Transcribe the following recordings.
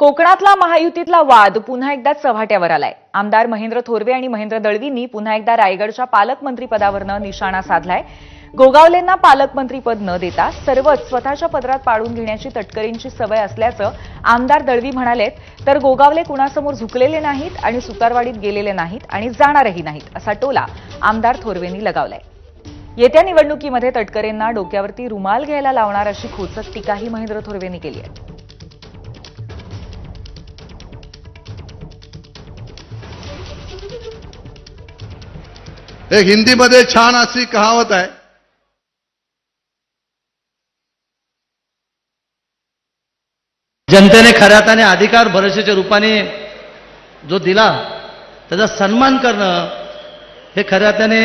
कोकणातला महायुतीतला वाद पुन्हा एकदा चव्हाट्यावर आलाय. आमदार महेंद्र थोरवे आणि महेंद्र दळवींनी पुन्हा एकदा रायगडच्या पालकमंत्रीपदावरनं निशाणा साधलाय. गोगावलेंना पालकमंत्रीपद न देता सर्वच स्वतःच्या पदरात पाडून घेण्याची तटकरींची सवय असल्याचं आमदार दळवी म्हणालेत. तर गोगावले कुणासमोर झुकलेले नाहीत आणि सुतारवाडीत गेलेले नाहीत आणि जाणारही नाहीत असा टोला आमदार थोरवेंनी लगावलाय. येत्या निवडणुकीमध्ये तटकरेंना डोक्यावरती रुमाल घ्यायला लावणार अशी खोचक टीकाही महेंद्र थोरवेंनी केली आहे. एक हिंदीमध्ये छान अशी कहावत आहे. जनतेने खऱ्या अर्थाने अधिकार भरवशाच्या रूपाने जो दिला त्याचा सन्मान करणं हे खऱ्या अर्थाने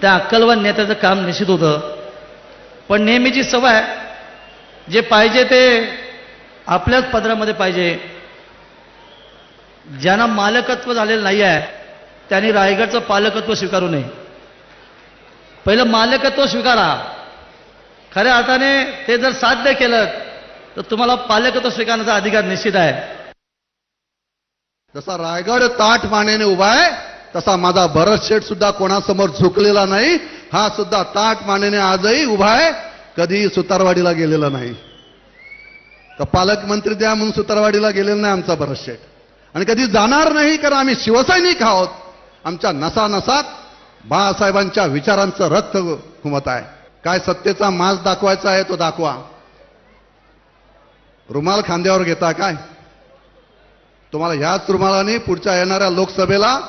त्या अक्कलवान नेत्याचं काम निश्चित होतं. पण नेहमीची सवय जे पाहिजे ते आपल्याच पदरामध्ये पाहिजे. ज्यांना मालकत्व झालेलं नाही आहे त्यांनी रायगडचं पालकत्व स्वीकारू नये. पहिलं मालकत्व स्वीकारा. खऱ्या अर्थाने ते जर साध्य केलं तर तुम्हाला पालकत्व स्वीकारण्याचा अधिकार निश्चित आहे. जसा रायगड ताठ मानेने उभा आहे तसा माझा भरत शेठ सुद्धा कोणासमोर झुकलेला नाही. हा सुद्धा ताठ मानेने आजही उभा आहे कधी सुतारवाडीला गेलेला नाही. तर पालकमंत्री द्या म्हणून सुतारवाडीला गेलेला नाही आमचा भरत शेठ. आणि कधी जाणार नाही कारण आम्ही शिवसैनिक आहोत. आमच्या नसानसात बाळासाहेबांच्या विचारांचं रक्त घुमत आहे. काय सत्तेचा माज दाखवायचा आहे तो दाखवा. रुमाल खांद्यावर घेता काय? तुम्हाला ह्याच रुमालाने पुढच्या येणाऱ्या लोकसभेला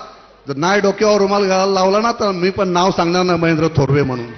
जर नाही डोक्यावर रुमाल घालायला लावला ना तर मी पण नाव सांगणार ना महेंद्र थोरवे म्हणून.